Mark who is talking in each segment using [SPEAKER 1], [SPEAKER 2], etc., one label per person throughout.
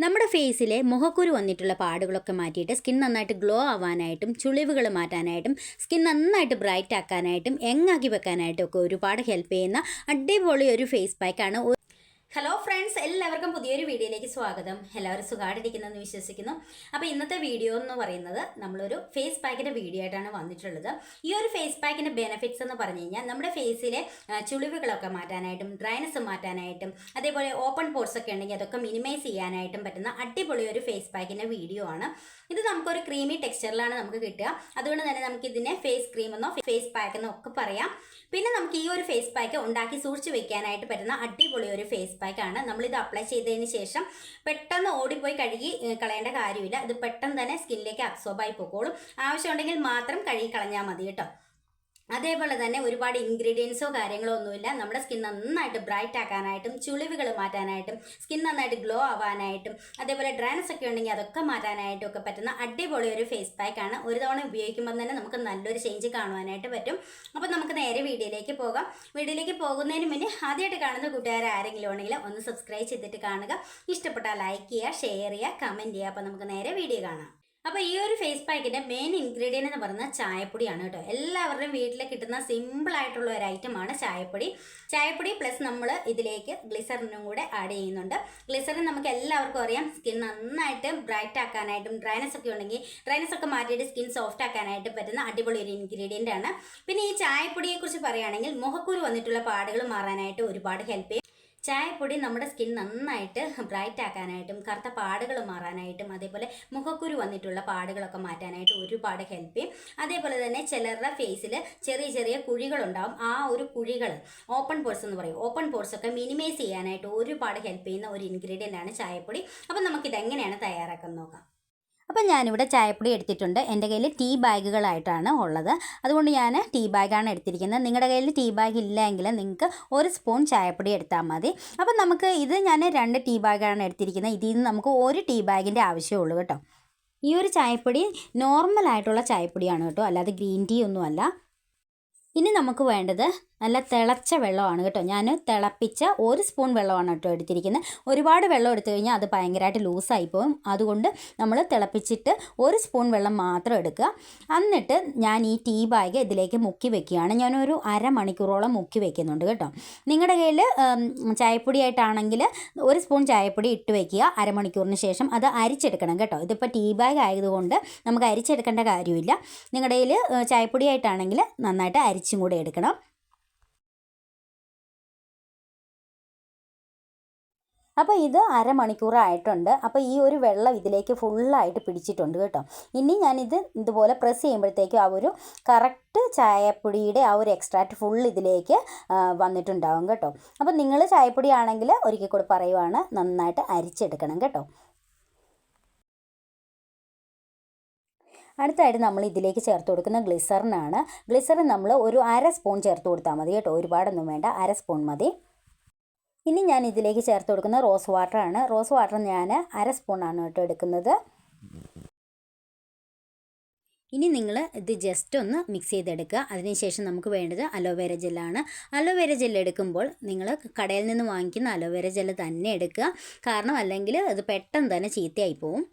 [SPEAKER 1] നമ്മുടെ ഫേസിലെ മുഖക്കുരു വന്നിട്ടുള്ള പാടുകളൊക്കെ മാറ്റിയിട്ട് സ്കിൻ നന്നായിട്ട് ഗ്ലോ ആവാനായിട്ടും ചുളിവുകൾ മാറ്റാനായിട്ടും സ്കിൻ നന്നായിട്ട് ബ്രൈറ്റ് ആക്കാനായിട്ടും എങ്ങാക്കി വെക്കാനായിട്ടും ഒക്കെ ഒരുപാട് ഹെൽപ്പ് ചെയ്യുന്ന അടിപൊളി ഒരു ഫേസ് പാക്കാണ് ഹലോ ഫ്രണ്ട്സ് എല്ലാവർക്കും പുതിയൊരു വീഡിയോയിലേക്ക് സ്വാഗതം. എല്ലാവരും സുഖമായിട്ടിരിക്കുന്നെന്ന് വിശ്വസിക്കുന്നു. അപ്പോൾ ഇന്നത്തെ വീഡിയോ എന്ന് പറയുന്നത് നമ്മളൊരു ഫേസ് പാക്കിന്റെ വീഡിയോ ആയിട്ടാണ് വന്നിട്ടുള്ളത്. ഈ ഒരു ഫേസ് പാക്കിന്റെ ബെനിഫിറ്റ്സ് എന്ന് പറഞ്ഞു കഴിഞ്ഞാൽ നമ്മുടെ ഫേസിലെ ചുളിവുകളൊക്കെ മാറ്റാനായിട്ടും ഡ്രൈനസ് മാറ്റാനായിട്ടും അതേപോലെ ഓപ്പൺ പോർട്സ് ഒക്കെ ഉണ്ടെങ്കിൽ അതൊക്കെ മിനിമൈസ് ചെയ്യാനായിട്ടും പറ്റുന്ന അടിപൊളി ഒരു ഫേസ് പാക്കിന്റെ വീഡിയോ ആണ്. ഇത് നമുക്കൊരു ക്രീമി ടെക്സ്ചറിലാണ് നമുക്ക് കിട്ടുക. അതുകൊണ്ട് തന്നെ നമുക്ക് ഇതിനെ ഫേസ് ക്രീം എന്നോ ഫേസ് പാക്ക് എന്നോ ഒക്കെ പറയാം. പിന്നെ നമുക്ക് ഈ ഒരു ഫേസ് പാക്ക് ഉണ്ടാക്കി സൂക്ഷിച്ച് വെക്കാനായിട്ട് പറ്റുന്ന അടിപൊളി ഒരു ഫേസ് പാക്ക് ആണ്. നമ്മളിത് അപ്ലൈ ചെയ്തതിന് ശേഷം പെട്ടെന്ന് ഓടിപ്പോയി കഴുകി കളയേണ്ട കാര്യമില്ല. ഇത് പെട്ടെന്ന് തന്നെ സ്കിന്നിലേക്ക് അബ്സോർബ് ആയി ആവശ്യമുണ്ടെങ്കിൽ മാത്രം കഴുകി കളഞ്ഞാൽ മതി കേട്ടോ. അതേപോലെ തന്നെ ഒരുപാട് ഇൻഗ്രീഡിയൻസോ കാര്യങ്ങളോ ഒന്നുമില്ല. നമ്മുടെ സ്കിൻ നന്നായിട്ട് ബ്രൈറ്റ് ആക്കാനായിട്ടും ചുളിവുകൾ മാറ്റാനായിട്ടും സ്കിൻ നന്നായിട്ട് ഗ്ലോ ആവാനായിട്ടും അതേപോലെ ഡ്രൈനസ് ഒക്കെ ഉണ്ടെങ്കിൽ അതൊക്കെ മാറ്റാനായിട്ടും ഒക്കെ പറ്റുന്ന അടിപൊളി ഒരു ഫേസ് പാക്ക് ആണ്. ഒരു തവണ ഉപയോഗിക്കുമ്പോൾ തന്നെ നമുക്ക് നല്ലൊരു ചേഞ്ച് കാണുവാനായിട്ട് പറ്റും. അപ്പോൾ നമുക്ക് നേരെ വീഡിയോയിലേക്ക് പോകാം. വീഡിയോയിലേക്ക് പോകുന്നതിന് മുന്നേ ആദ്യമായിട്ട് കാണുന്ന കൂട്ടുകാർ ആരെങ്കിലും ഉണ്ടെങ്കിൽ ഒന്ന് സബ്സ്ക്രൈബ് ചെയ്തിട്ട് കാണുക. ഇഷ്ടപ്പെട്ടാൽ ലൈക്ക് ചെയ്യുക ഷെയർ ചെയ്യുക കമന്റ് ചെയ്യുക. അപ്പോൾ നമുക്ക് നേരെ വീഡിയോ കാണാം. അപ്പോൾ ഈ ഒരു ഫേസ് പാക്കിന്റെ മെയിൻ ഇൻഗ്രീഡിയന്റ് എന്ന് പറയുന്നത് ചായപ്പൊടിയാണ് കേട്ടോ. എല്ലാവരുടെയും വീട്ടിൽ കിട്ടുന്ന സിമ്പിൾ ആയിട്ടുള്ള ഒരു ഐറ്റമാണ് ചായപ്പൊടി. ചായപ്പൊടി പ്ലസ് നമ്മൾ ഇതിലേക്ക് ഗ്ലിസറിനും കൂടെ ആഡ് ചെയ്യുന്നുണ്ട്. ഗ്ലിസറിൻ നമുക്ക് എല്ലാവർക്കും അറിയാം. സ്കിൻ നന്നായിട്ട് ബ്രൈറ്റ് ആക്കാനായിട്ടും ഡ്രൈനസ് ഒക്കെ ഉണ്ടെങ്കിൽ ഡ്രൈനസ് ഒക്കെ മാറ്റിയിട്ട് സ്കിൻ സോഫ്റ്റ് ആക്കാനായിട്ട് പറ്റുന്ന അടിപൊളി ഒരു ഇൻഗ്രീഡിയന്റ് ആണ്. പിന്നെ ഈ ചായപ്പൊടിയെക്കുറിച്ച് പറയുകയാണെങ്കിൽ മുഖക്കുരു വന്നിട്ടുള്ള പാടുകൾ മാറാനായിട്ട് ഒരുപാട് ഹെൽപ്പ് ചെയ്യും. ചായപ്പൊടി നമ്മുടെ സ്കിൻ നന്നായിട്ട് ബ്രൈറ്റ് ആക്കാനായിട്ടും കറുത്ത പാടുകൾ മാറാനായിട്ടും അതേപോലെ മുഖക്കുരു വന്നിട്ടുള്ള പാടുകളൊക്കെ മാറ്റാനായിട്ട് ഒരുപാട് ഹെൽപ്പ് ചെയ്യും. അതേപോലെ തന്നെ ചിലരുടെ ഫേസിൽ ചെറിയ ചെറിയ കുഴികളുണ്ടാവും. ആ ഒരു കുഴികൾ ഓപ്പൺ പോർസ് എന്ന് പറയും. ഓപ്പൺ പോർസ് ഒക്കെ മിനിമൈസ് ചെയ്യാനായിട്ട് ഒരുപാട് ഹെൽപ്പ് ചെയ്യുന്ന ഒരു ഇൻഗ്രീഡിയന്റ് ആണ് ചായപ്പൊടി. അപ്പം നമുക്കിത് എങ്ങനെയാണ് തയ്യാറാക്കാൻ നോക്കാം. അപ്പം ഞാനിവിടെ ചായപ്പൊടി എടുത്തിട്ടുണ്ട്. എന്റെ കയ്യിൽ ടീ ബാഗുകളായിട്ടാണ് ഉള്ളത്. അതുകൊണ്ട് ഞാൻ ടീ ബാഗാണ് എടുത്തിരിക്കുന്നത്. നിങ്ങളുടെ കയ്യിൽ ടീ ബാഗ് ഇല്ലെങ്കിൽ നിങ്ങൾക്ക് ഒരു സ്പൂൺ ചായപ്പൊടി എടുത്താൽ മതി. അപ്പം നമുക്ക് ഇത് ഞാൻ രണ്ട് ടീ ബാഗാണ് എടുത്തിരിക്കുന്നത്. ഇതിൽ നിന്ന് നമുക്ക് ഒരു ടീ ബാഗിന്റെ ആവശ്യമുള്ളൂ കേട്ടോ. ഈ ഒരു ചായപ്പൊടി നോർമലായിട്ടുള്ള ചായപ്പൊടിയാണ് കേട്ടോ. അല്ലാതെ ഗ്രീൻ ടീ ഒന്നുമല്ല. ഇനി നമുക്ക് വേണ്ടത് നല്ല തിളച്ച വെള്ളമാണ് കേട്ടോ. ഞാൻ തിളപ്പിച്ച ഒരു സ്പൂൺ വെള്ളമാണ് കേട്ടോ എടുത്തിരിക്കുന്നത്. ഒരുപാട് വെള്ളം എടുത്തു കഴിഞ്ഞാൽ അത് ഭയങ്കരമായിട്ട് ലൂസായി പോകും അതുകൊണ്ട് നമ്മൾ തിളപ്പിച്ചിട്ട് ഒരു സ്പൂൺ വെള്ളം മാത്രം എടുക്കുക. എന്നിട്ട് ഞാൻ ഈ ടീ ബാഗ് ഇതിലേക്ക് മുക്കി വെക്കുകയാണ്. ഞാനൊരു അരമണിക്കൂറോളം മുക്കി വെക്കുന്നുണ്ട് കേട്ടോ. നിങ്ങളുടെ കയ്യിൽ ചായപ്പൊടിയായിട്ടാണെങ്കിൽ ഒരു സ്പൂൺ ചായപ്പൊടി ഇട്ട് വെക്കുക അരമണിക്കൂറിന് ശേഷം. അത് അരിച്ചെടുക്കണം കേട്ടോ. ഇതിപ്പോൾ ടീ ബാഗ് ആയതുകൊണ്ട് നമുക്ക് അരിച്ചെടുക്കേണ്ട കാര്യമില്ല. നിങ്ങളുടെ കയ്യിൽ ചായപ്പൊടിയായിട്ടാണെങ്കിൽ നന്നായിട്ട് അരിച്ചും കൂടെ എടുക്കണം. അപ്പോൾ ഇത് അരമണിക്കൂറായിട്ടുണ്ട് അപ്പോൾ ഈ ഒരു വെള്ളം ഇതിലേക്ക് ഫുള്ളായിട്ട് പിടിച്ചിട്ടുണ്ട് കേട്ടോ. ഇനി ഞാനിത് ഇതുപോലെ പ്രസ് ചെയ്യുമ്പോഴത്തേക്കും ആ ഒരു കറക്റ്റ് ചായപ്പൊടിയുടെ ആ ഒരു എക്സ്ട്രാക്റ്റ് ഫുൾ ഇതിലേക്ക് വന്നിട്ടുണ്ടാവും കേട്ടോ. അപ്പോൾ നിങ്ങൾ ചായപ്പൊടി ആണെങ്കിൽ ഒരിക്കൽ കൂടി പറയുവാണ് നന്നായിട്ട് അരിച്ചെടുക്കണം കേട്ടോ. അടുത്തായിട്ട് നമ്മൾ ഇതിലേക്ക് ചേർത്ത് കൊടുക്കുന്ന ഗ്ലിസറിനാണ് ഗ്ലിസറിൻ നമ്മൾ ഒരു അര സ്പൂൺ ചേർത്ത് കൊടുത്താൽ മതി കേട്ടോ. ഒരുപാടൊന്നും വേണ്ട. അര സ്പൂൺ മതി. ഇനി ഞാൻ ഇതിലേക്ക് ചേർത്ത് കൊടുക്കുന്ന റോസ് വാട്ടർ ആണ് റോസ് വാട്ടർ ഞാൻ അര സ്പൂണാണ് കേട്ടോ എടുക്കുന്നത്. ഇനി നിങ്ങൾ ഇത് ജസ്റ്റ് ഒന്ന് മിക്സ് ചെയ്തെടുക്കുക. അതിനുശേഷം നമുക്ക് വേണ്ടത് അലോവേര ജെല്ലാണ്. അലോവേര ജെൽ എടുക്കുമ്പോൾ നിങ്ങൾ കടയിൽ നിന്ന് വാങ്ങിക്കുന്ന അലോവേര ജെല്ല് തന്നെ എടുക്കുക. കാരണം അല്ലെങ്കിൽ അത് പെട്ടെന്ന് തന്നെ ചീത്തയായി പോവും.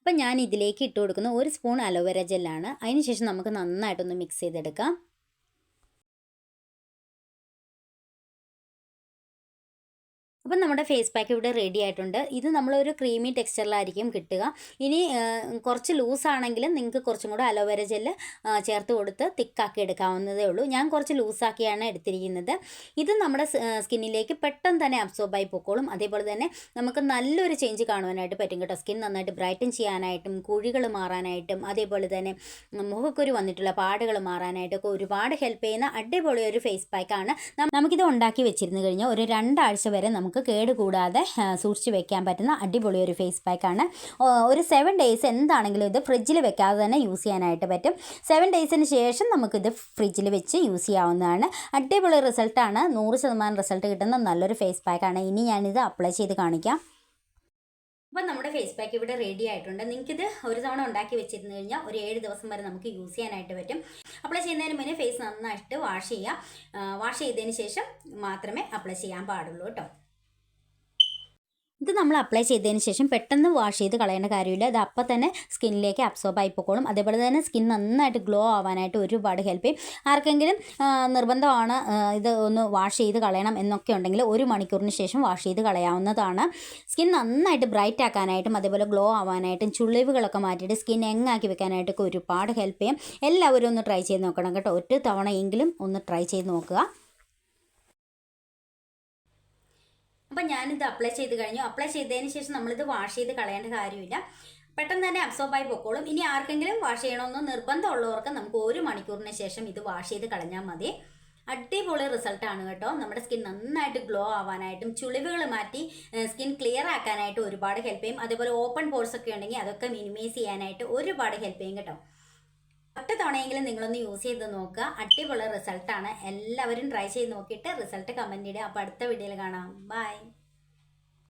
[SPEAKER 1] അപ്പം ഞാൻ ഇതിലേക്ക് ഇട്ട് കൊടുക്കുന്ന ഒരു സ്പൂൺ അലോവേര ജെല്ലാണ്. അതിനുശേഷം നമുക്ക് നന്നായിട്ടൊന്ന് മിക്സ് ചെയ്തെടുക്കാം. അപ്പം നമ്മുടെ ഫേസ് പാക്ക് ഇവിടെ റെഡി ആയിട്ടുണ്ട്. ഇത് നമ്മളൊരു ക്രീമി ടെക്സ്ചറിലായിരിക്കും കിട്ടുക. ഇനി കുറച്ച് ലൂസ് ലൂസാണെങ്കിലും നിങ്ങൾക്ക് കുറച്ചും കൂടെ അലോവേര ജെല്ല് ചേർത്ത് കൊടുത്ത് തിക്കാക്കി എടുക്കാവുന്നതേ ഉള്ളൂ. ഞാൻ കുറച്ച് ലൂസാക്കിയാണ് എടുത്തിരിക്കുന്നത്. ഇത് നമ്മുടെ സ്കിന്നിലേക്ക് പെട്ടെന്ന് തന്നെ അബ്സോർബ് ആയി പൊക്കോളും. അതേപോലെ തന്നെ നമുക്ക് നല്ലൊരു ചേഞ്ച് കാണുവാനായിട്ട് പറ്റും കേട്ടോ. സ്കിൻ നന്നായിട്ട് ബ്രൈറ്റൻ ചെയ്യാനായിട്ടും കുഴികൾ മാറാനായിട്ടും അതേപോലെ തന്നെ മുഖക്കുരു വന്നിട്ടുള്ള പാടുകൾ മാറാനായിട്ടൊക്കെ ഒരുപാട് ഹെൽപ്പ് ചെയ്യുന്ന അടിപൊളി ഒരു ഫേസ് പാക്കാണ് നമുക്കിത് ഉണ്ടാക്കി വെച്ചിരുന്നു കഴിഞ്ഞാൽ ഒരു രണ്ടാഴ്ച വരെ നമുക്ക് കേടുകൂടാതെ കൂടാതെ സൂക്ഷിച്ച് വെക്കാൻ പറ്റുന്ന അടിപൊളി ഒരു ഫേസ് പാക്കാണ് ഒരു സെവൻ ഡേയ്സ് എന്താണെങ്കിലും ഇത് ഫ്രിഡ്ജിൽ വെക്കാതെ തന്നെ യൂസ് ചെയ്യാനായിട്ട് പറ്റും. സെവൻ ഡേയ്സിന് ശേഷം നമുക്കിത് ഫ്രിഡ്ജിൽ വെച്ച് യൂസ് ചെയ്യാവുന്നതാണ്. അടിപൊളി റിസൾട്ടാണ് നൂറ് ശതമാനം റിസൾട്ട് കിട്ടുന്ന നല്ലൊരു ഫേസ് പാക്കാണ് ഇനി ഞാനിത് അപ്ലൈ ചെയ്ത് കാണിക്കാം. അപ്പം നമ്മുടെ ഫേസ് പാക്ക് ഇവിടെ റെഡി ആയിട്ടുണ്ട്. നിങ്ങൾക്കിത് ഒരു തവണ ഉണ്ടാക്കി വെച്ചിരുന്നു കഴിഞ്ഞാൽ ഒരു ഏഴ് ദിവസം വരെ നമുക്ക് യൂസ് ചെയ്യാനായിട്ട് പറ്റും. അപ്ലൈ ചെയ്യുന്നതിന് മുന്നേ ഫേസ് നന്നായിട്ട് വാഷ് ചെയ്യുക വാഷ് ചെയ്തതിന് ശേഷം മാത്രമേ അപ്ലൈ ചെയ്യാൻ പാടുള്ളൂ കേട്ടോ. ഇത് നമ്മൾ അപ്ലൈ ചെയ്തതിന് ശേഷം പെട്ടെന്ന് വാഷ് ചെയ്ത് കളയേണ്ട കാര്യമില്ല. ഇത് അപ്പം തന്നെ സ്കിന്നിലേക്ക് അബ്സോർബ് ആയി പൊക്കോളും. അതേപോലെ തന്നെ സ്കിൻ നന്നായിട്ട് ഗ്ലോ ആവാനായിട്ട് ഒരുപാട് ഹെൽപ്പ് ചെയ്യും. ആർക്കെങ്കിലും നിർബന്ധമാണ് ഇത് ഒന്ന് വാഷ് ചെയ്ത് കളയണം എന്നൊക്കെ ഉണ്ടെങ്കിൽ ഒരു മണിക്കൂറിന് ശേഷം വാഷ് ചെയ്ത് കളയാവുന്നതാണ്. സ്കിൻ നന്നായിട്ട് ബ്രൈറ്റ് ആക്കാനായിട്ടും അതേപോലെ ഗ്ലോ ആവാനായിട്ടും ചുളിവുകളൊക്കെ മാറ്റിയിട്ട് സ്കിൻ എങ്ങാക്കി വെക്കാനായിട്ടൊക്കെ ഒരുപാട് ഹെൽപ്പ് ചെയ്യും. എല്ലാവരും ഒന്ന് ട്രൈ ചെയ്ത് നോക്കണം കേട്ടോ. ഒറ്റ തവണയെങ്കിലും ഒന്ന് ട്രൈ ചെയ്ത് നോക്കുക അപ്പം ഞാനിത് അപ്ലൈ ചെയ്ത് കഴിഞ്ഞു. അപ്ലൈ ചെയ്തതിന് ശേഷം നമ്മളിത് വാഷ് ചെയ്ത് കളയേണ്ട കാര്യമില്ല. പെട്ടെന്ന് തന്നെ അബ്സോർബായി പൊക്കോളും. ഇനി ആർക്കെങ്കിലും വാഷ് ചെയ്യണമെന്ന് നിർബന്ധമുള്ളവർക്ക് നമുക്ക് ഒരു മണിക്കൂറിന് ശേഷം ഇത് വാഷ് ചെയ്ത് കളഞ്ഞാൽ മതി. അടിപൊളി റിസൾട്ടാണ് കേട്ടോ. നമ്മുടെ സ്കിൻ നന്നായിട്ട് ഗ്ലോ ആവാനായിട്ടും ചുളിവുകൾ മാറ്റി സ്കിൻ ക്ലിയർ ആക്കാനായിട്ടും ഒരുപാട് ഹെൽപ്പ് ചെയ്യും. അതേപോലെ ഓപ്പൺ പോർസ് ഒക്കെ ഉണ്ടെങ്കിൽ അതൊക്കെ മിനിമൈസ് ചെയ്യാനായിട്ട് ഒരുപാട് ഹെൽപ്പ് ചെയ്യും കേട്ടോ. ഒറ്റ തവണയെങ്കിലും നിങ്ങളൊന്ന് യൂസ് ചെയ്ത് നോക്കുക. അടിപൊളി റിസൾട്ടാണ് എല്ലാവരും ട്രൈ ചെയ്ത് നോക്കിയിട്ട് റിസൾട്ട് കമന്റ് ഇടുക. അപ്പോൾ അടുത്ത വീഡിയോയിൽ കാണാം. ബൈ